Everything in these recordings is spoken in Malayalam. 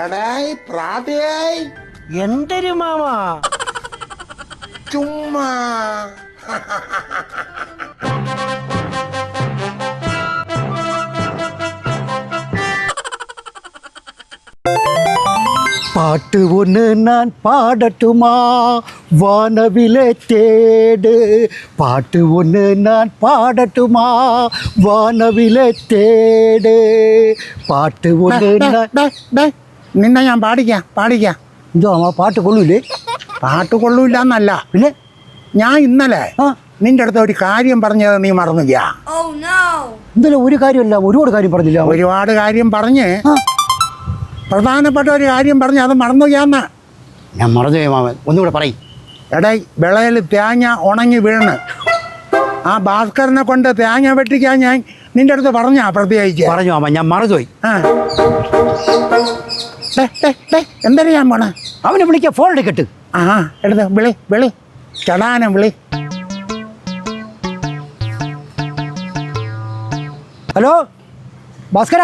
എടായ് പ്രാതയായി എന്തൊരു മാമ ചുമ്മാ பாட்டு ஒன்று நான் பாடட்டுமா வானவிலே தேடு பாட்டு ஒன்று நான் பாடட்டுமா வானவிலே தேடு പാട്ട് ഒന്ന് ഞാൻ- ഡേ, ഡേ, നിന്നെ ഞാൻ പാടിക്കാം പാടിക്കാം. എന്തോ ആ പാട്ട് കൊള്ളൂലേ? പാട്ട് കൊള്ളൂല എന്നല്ല പിന്നെ? ഞാൻ ഇന്നലെ നിന്റെ അടുത്ത് ഒരു കാര്യം പറഞ്ഞത് നീ മറന്നില്ല Oh no! ഇന്നലെ ഒരു കാര്യമല്ല ഒരുപാട് കാര്യം പറഞ്ഞില്ല. ഒരുപാട് കാര്യം പറഞ്ഞ് പ്രധാനപ്പെട്ട ഒരു കാര്യം പറഞ്ഞ് അത് മറന്നുകയാന്ന് ഞാൻ മറന്നു മാമൻ. ഒന്നുകൂടെ പറയും. എടേ വിളയിൽ തേങ്ങ ഉണങ്ങി വീണ്. ആ ഭാസ്കരനെ കൊണ്ട് തേങ്ങ വെട്ടിക്കാൻ ഞാൻ നിന്റെ അടുത്ത് പറഞ്ഞാ പ്രത്യേകിച്ച്? പറഞ്ഞു മാമൻ ഞാൻ മറന്നുപോയി. ആ. എന്തിനാ ഞാൻ പോണേ? അവനെ വിളിക്ക ഫോൺ എടുക്കട്ട് ആ എടുത്ത വിളി വിളി. ചടാനം വിളി. ഹലോ? ഭാസ്കര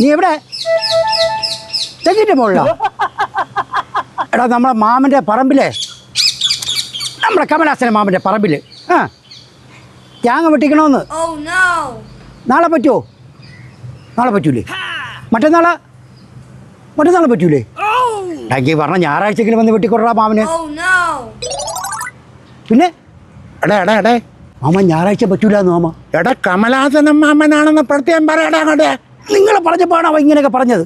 നീ എവിടെ? തെങ്ങിന്റെ മുകളിലോ? എടാ നമ്മളെ മാമന്റെ പറമ്പിലെ. നമ്മളെ കമലാസന മാമന്റെ പറമ്പിൽ ആ തേങ്ങ വെട്ടിക്കണോന്ന്. Oh no! നാളെ പറ്റുമോ നാളെ പറ്റൂലേ. മറ്റന്നാളെ? മറ്റന്നാളെ പറ്റൂലേ? ഡാക്കി പറഞ്ഞ ഞായറാഴ്ചക്കെങ്കിലും വന്ന് വെട്ടിക്കൊടുറാ മാമന്. Oh no! പിന്നെ? എടാ എടാ എടേ. മാമ ഞായറാഴ്ച പറ്റൂല എന്ന് മാമ. എടാ കമലാസനം മാമനാണെന്ന് പ്രത്യേകം പറയടാ അങ്ങോട്ട്. നിങ്ങൾ പറഞ്ഞപ്പോഴാണ് അവ ഇങ്ങനെയൊക്കെ പറഞ്ഞത്.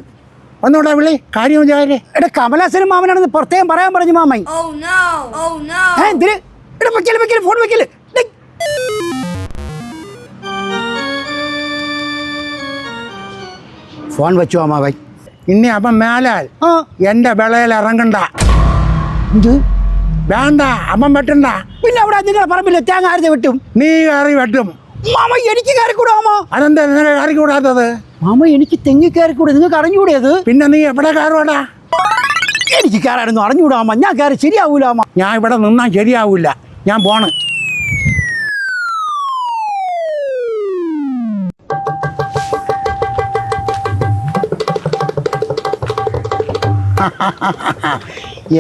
ഒന്നുകൂടെ വിളി കാര്യം വിചാരേ എടാ കമലാസനും മാമനാണെന്ന് പ്രത്യേകം പറയാൻ പറഞ്ഞു മാമൻ. Oh no! Oh എന്തിന്? എടാ, വെക്കൽ, വെക്കൽ, ഫോൺ വെക്കൽ. ഫോൺ വെച്ചു അമ്മാവൻ ഇനി അപ്പം മേലാൽ എന്റെ വിളയിൽ ഇറങ്ങണ്ട. എന്ത്? വേണ്ട അപ്പം വെട്ടണ്ട. പിന്നെ അവിടെ നിങ്ങളെ പറമ്പില്ല തേങ്ങ ആരുടെ വെട്ടും. നീ കയറി വെട്ടും. മാമ എനിക്ക് കയറിക്കൂടാ കൂടാമോ അതെന്താ നിനക്ക് കയറി കൂടാത്തത് മാമ എനിക്ക് തെങ്ങി കയറിക്കൂടെ നിങ്ങൾക്ക് അറിഞ്ഞൂടെ അത്? പിന്നെ നീ എവിടെ കയറുവാടാ? എനിക്ക് കയറായിരുന്നു അറിഞ്ഞൂടാ അമ്മ ഞാൻ കയറി ശരിയാവൂല അമ്മ ഞാൻ ഇവിടെ നിന്നാൽ ശരിയാവൂല. ഞാൻ പോണ്.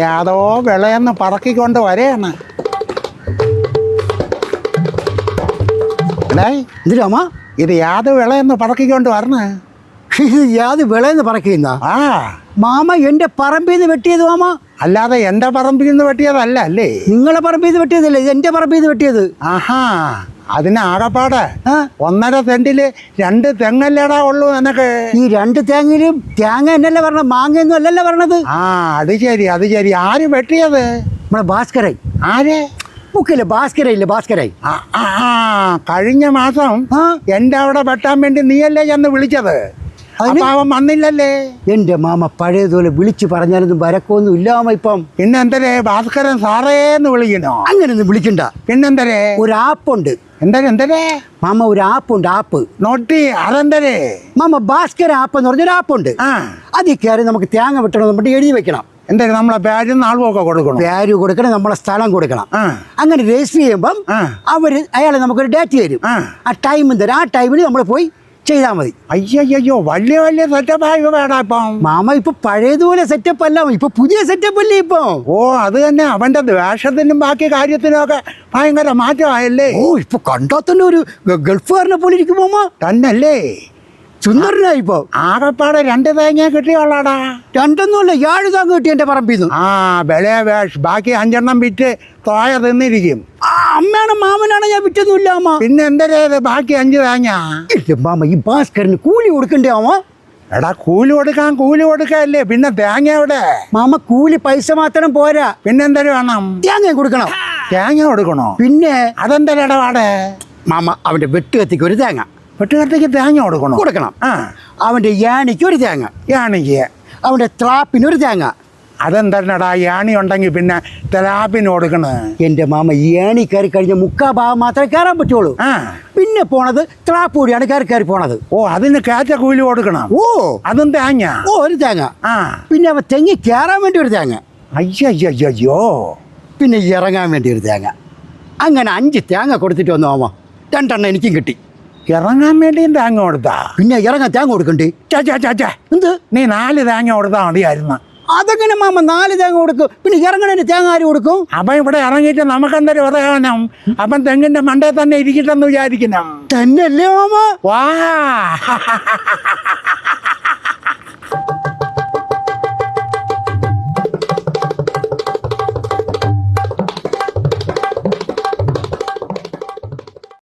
ഏതോ വിളയെന്ന് പറക്കിക്കൊണ്ട് വരെയാണ് എടേ എന്തിനാ അമ്മ? ഇത് യാത് വിളയെന്ന് പറക്കിക്കൊണ്ട് വരണേ? ഇത് യാത് വിളയെന്ന് പറക്കുന്ന? ആ. മാമ എന്റെ പറമ്പിൽ നിന്ന് വെട്ടിയത് മാമ. അല്ലാതെ എന്റെ പറമ്പിൽ നിന്ന് വെട്ടിയതല്ല അല്ലേ? നിങ്ങളെ പറമ്പിൽ നിന്ന് വെട്ടിയതല്ലേ? ഇത് എന്റെ പറമ്പിൽ നിന്ന് വെട്ടിയത്. ആഹാ അതിന് ആടപ്പാട് ഒന്നര സെന്റിൽ രണ്ട് തെങ്ങല്ലേടാ ഉള്ളൂ എന്നൊക്കെ ഈ രണ്ട് തേങ്ങയിലും തേങ്ങ എന്നല്ലേ പറഞ്ഞത് മാങ്ങയൊന്നും അല്ലല്ലോ പറഞ്ഞത്? ആ അത് ശരി അത് ശരി. ആര് വെട്ടിയത്? നമ്മളെ ഭാസ്കരൻ. ആര്? ബുക്കില്ലേ ഭാസ്കരായി കഴിഞ്ഞ മാസം എന്റെ അവിടെ വെട്ടാൻ വേണ്ടി നീയല്ലേ ചെന്ന് വിളിച്ചത്? അവൻ വന്നില്ലല്ലേ? എന്റെ മാമ പഴയതുപോലെ വിളിച്ചു പറഞ്ഞാലൊന്നും വരക്കൊന്നും ഇല്ലാമ ഇപ്പം? പിന്നെ എന്തരേ ഭാസ്കരൻ സാറേന്ന് വിളിക്കണോ? അങ്ങനെയൊന്നും വിളിക്കണ്ട. പിന്നെന്തരേ? ഒരു ആപ്പുണ്ട് എന്തരേ എന്തരേ? മാമ ഒരു ആപ്പുണ്ട് ആപ്പ്. നോട്ടി അതെന്തരേ? മാമ ഭാസ്കര ആപ്പ് എന്ന് പറഞ്ഞൊരു ആപ്പുണ്ട് ഉണ്ട് അതിൽ കയറി നമുക്ക് തേങ്ങ വെട്ടണം നമ്മുടെ എഴുതി വെക്കണം. എന്തരേ നമ്മളെ നാളും ഒക്കെ കൊടുക്കണം? ബാരി കൊടുക്കണം നമ്മളെ സ്ഥലം കൊടുക്കണം. അങ്ങനെ രജിസ്റ്റർ ചെയ്യുമ്പം അവർ അവർ അയാൾ നമുക്കൊരു ഡേറ്റ് തരും. ആ. ആ ടൈമും തരും ആ ടൈമിൽ നമ്മൾ പോയി ചെയ്താൽ മതി. അയ്യോ വലിയ വലിയ സെറ്റപ്പായി വേണം ഇപ്പം. മാമ ഇപ്പൊ പഴയതുപോലെ സെറ്റപ്പ് അല്ല ഇപ്പൊ പുതിയ സെറ്റപ്പ് അല്ലേ ഇപ്പൊ? ഓ അത് തന്നെ. അവന്റെ ദ്വേഷത്തിനും ബാക്കി കാര്യത്തിനും ഒക്കെ ഭയങ്കര മാറ്റമായല്ലേ? ഓ ഇപ്പൊ കണ്ടാ തന്നെ ഒരു ഗൾഫുകാരനെ പോലെ ഇരിക്കും മാമ? തന്നല്ലേ. സുന്ദരനായി ഇപ്പൊ ആകപ്പാടെ രണ്ട് തേങ്ങ കിട്ടിയോളാടാ രണ്ടൊന്നുമല്ല ഏഴ് തേങ്ങ കിട്ടി എന്റെ പറമ്പിന്ന്. ആ വിളയ വേഷ് ബാക്കി അഞ്ചെണ്ണം വിറ്റ് തോയ തിന്നിരിക്കും. അമ്മയാണ് മാമനാണ് ഞാൻ വിറ്റൊന്നുമില്ല അമ്മ. പിന്നെ എന്തരേത് ബാക്കി അഞ്ച് തേങ്ങ. ഇല്ല മാമ ഈ ഭാസ്കരന് കൂലി കൊടുക്കണ്ടേ അമ്മ? എടാ കൂലി കൊടുക്കാൻ കൂലി കൊടുക്കല്ലേ പിന്നെ തേങ്ങ എവിടെ? മാമ കൂലി പൈസ മാത്രം പോരാ. പിന്നെ എന്തേലും വേണം? തേങ്ങ കൊടുക്കണം. തേങ്ങ കൊടുക്കണോ? പിന്നെ അതെന്തരടാ വാടേ മാമ അവന്റെ വെട്ടുകത്തിക്ക് ഒരു തേങ്ങ. വെട്ടുകത്തേക്ക് തേങ്ങ കൊടുക്കണം? കൊടുക്കണം. ആ. അവന്റെ യാണിക്ക് ഒരു തേങ്ങ. യാണിക്ക്? അവന്റെ ത്രാപ്പിന് ഒരു തേങ്ങ. അതെന്തരടാ യാണി ഉണ്ടെങ്കിൽ പിന്നെ തലാപ്പിന് കൊടുക്കണത് എന്റെ മാമ യാണി ഏണി കയറി കഴിഞ്ഞ മുക്കാ ഭാഗം മാത്രമേ കയറാൻ പറ്റുള്ളൂ. ആ. പിന്നെ പോണത് ത്രാപ്പ് കൂടിയാണ് കയറി കയറി പോണത്. ഓ അതിന് കാറ്റ കൂലി കൊടുക്കണം? ഓ. അതും തേങ്ങ? ഓ ഒരു തേങ്ങ. ആ. പിന്നെ അവ തെങ്ങി കയറാൻ വേണ്ടി ഒരു തേങ്ങ. അയ്യോ പിന്നെ ഇറങ്ങാൻ വേണ്ടി ഒരു തേങ്ങ. അങ്ങനെ അഞ്ച് തേങ്ങ കൊടുത്തിട്ട് വന്നു മാമ. രണ്ടെണ്ണം എനിക്കും കിട്ടി. ഇറങ്ങാൻ വേണ്ടി തേങ്ങ കൊടുത്താ? പിന്നെ ഇറങ്ങാൻ തേങ്ങ കൊടുക്കണ്ടേ? ചാ ചാ ചാ ചാ എന്ത്? നീ നാല് തേങ്ങ കൊടുത്താൽ മതിയായിരുന്നു. അതെങ്ങനെ മാമ നാല് തേങ്ങ കൊടുക്കും? പിന്നെ ഇറങ്ങണേന് തേങ്ങ ആര് കൊടുക്കും? അപ്പം ഇവിടെ ഇറങ്ങിയിട്ട് നമുക്ക് എന്തൊരു ഉറങ്ങണം അപ്പം തെങ്ങിന്റെ മണ്ടേ തന്നെ ഇരിക്കട്ടെന്ന് വിചാരിക്കണം തന്നെയല്ലേ മാമ? വാ.